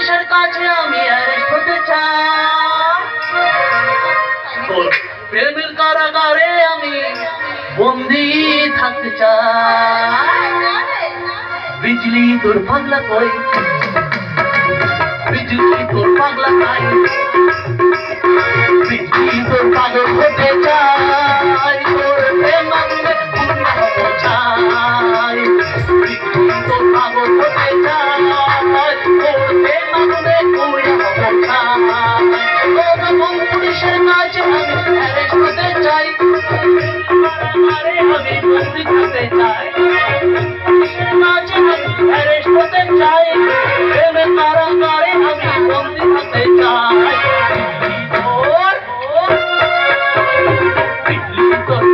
পুলিশের কাছে আমি হতে চাই প্রেমের কারাগারে আমি বন্দি থাকতে চাই। বিজলি তোর পাগলা কই? বিজলি তোর পাগলা কই? বিজলি তোর পাগল হতে চাই।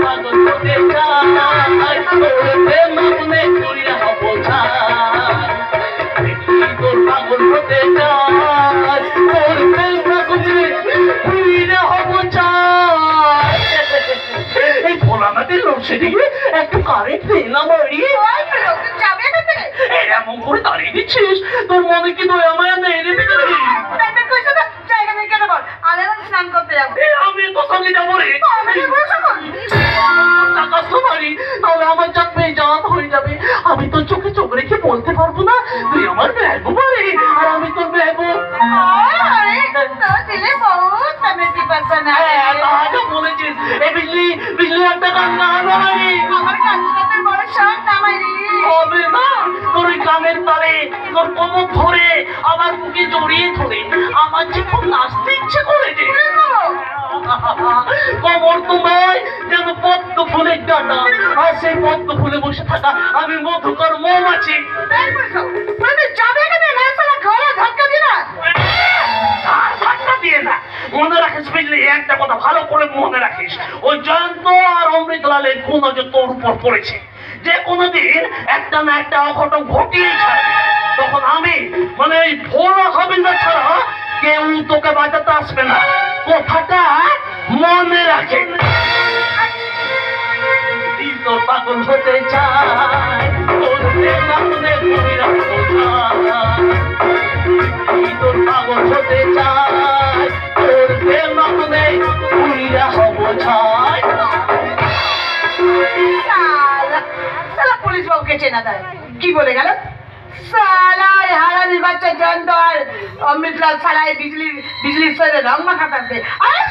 পাগল হতে চাই তোর প্রেম আগুনে পুরিয়া হব চাই তোর পাগল হতে চাই তোর প্রেম আগুনে পুরিয়া হব চাই এই ভোলানাথের লোডশেডিং একটু কারেন্ট দিলাম ওই এমন করে দাঁড়িয়ে দিচ্ছিস তোর মনে কি দয়া মায়া নেই রে। ভিতরে স্নান করতে যাব এ, আমি তো সঙ্গে যাব রে। সোনারি তাহলে আমার জান বেজান হয়ে যাবে। আমি তো চোখে চোখ রেখে বলতে পারব না তুই আমার পারে আর আমি তোর হ্যাঁ বলেছিস। এ বিজলি বিজলি একটা কান্না নয় হবে না তোর ওই কানের তালে তোর কোমর ধরে আমার বুকে জড়িয়ে ধরে আমার যে খুব করেছে কমর তোমায় যেন পদ্ম ফুলের ডাটা আর সেই পদ্ম ফুলে বসে থাকা। আমি মধুকর মৌমাছি। আর ধাক্কা দিয়ে না। মনে রাখিস বুঝলি একটা কথা ভালো করে মনে রাখিস। ওই জয়ন্ত আর অমৃতলালের কোন নজর তোর উপর পড়েছে। যে কোনোদিন একটা না একটা অঘটন ঘটিয়ে তখন আমি মানে ওই ভোলা হবে না ছাড়া কেউ তোকে বাঁচাতে আসবে না। কথাটা মনে রাখে। কি বলে গেল? সালাই হারানি বাচ্চা জয়ন্ত আর অমৃতলাল সালাই বিজলি বিজলির সাথে রং মাখাতে আর